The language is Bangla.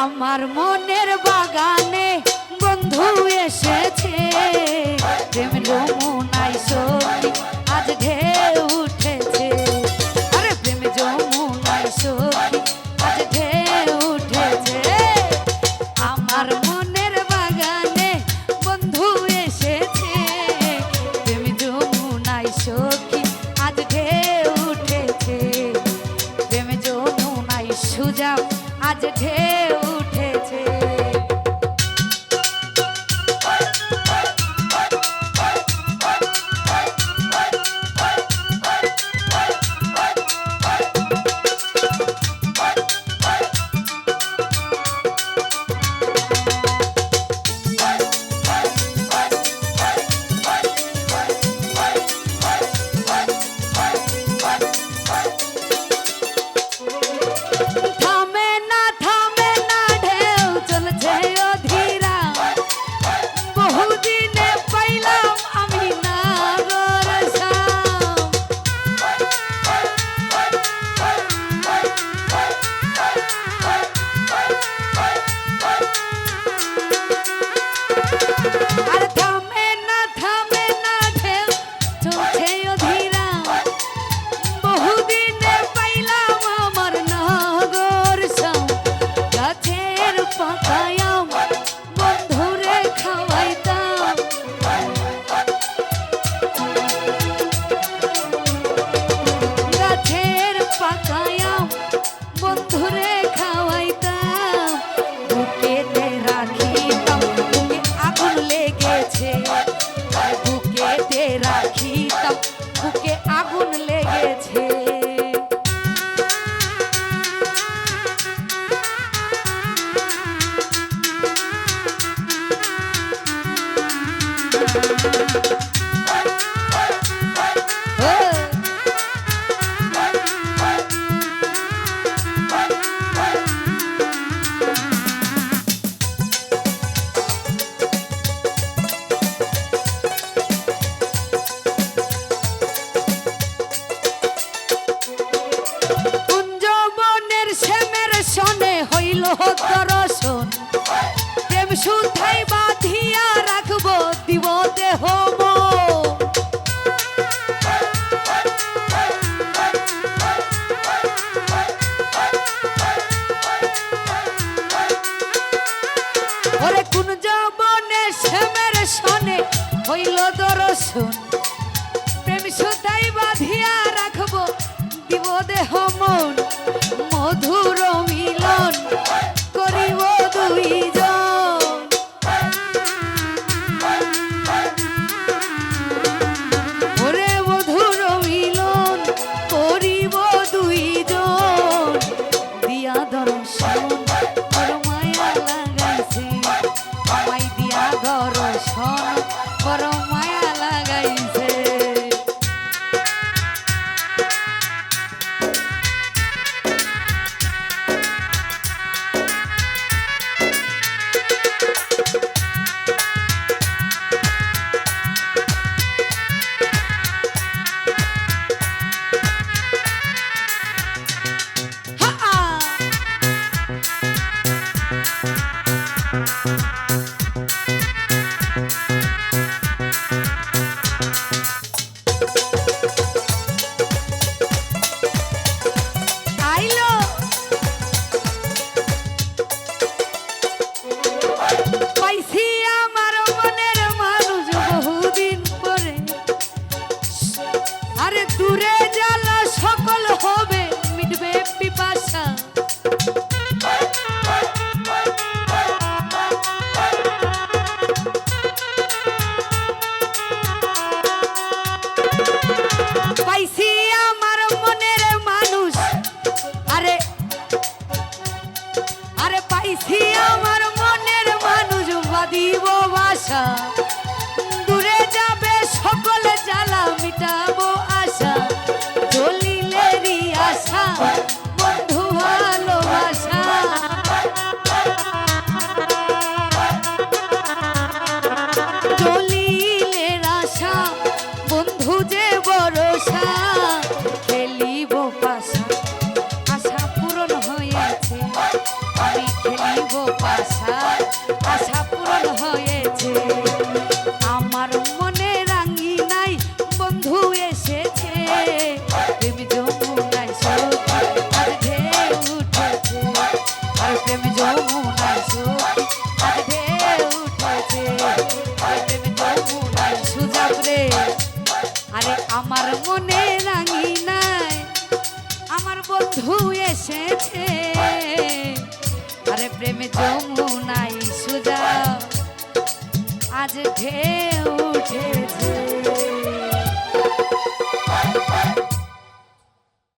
আমার মনের বাগানে বন্ধু এসেছে। প্রেম নমুনায় সত্যি আজ ঢের রাখিতাম বুকে আগুন লেগেছে Thank you. ভদ্র রসন। প্রেম শুদ্ধাই বাঁধিয়া রাখব, দিব দেহ ওরে কোন জবনে শ্যামের সনে হইল দর্শন দেখা আরে আমার মনে রাঙি নাই আমার বন্ধু এসেছে। আরে প্রেমে যমুনাই সুজা, আজ ঢেউ উঠেছে।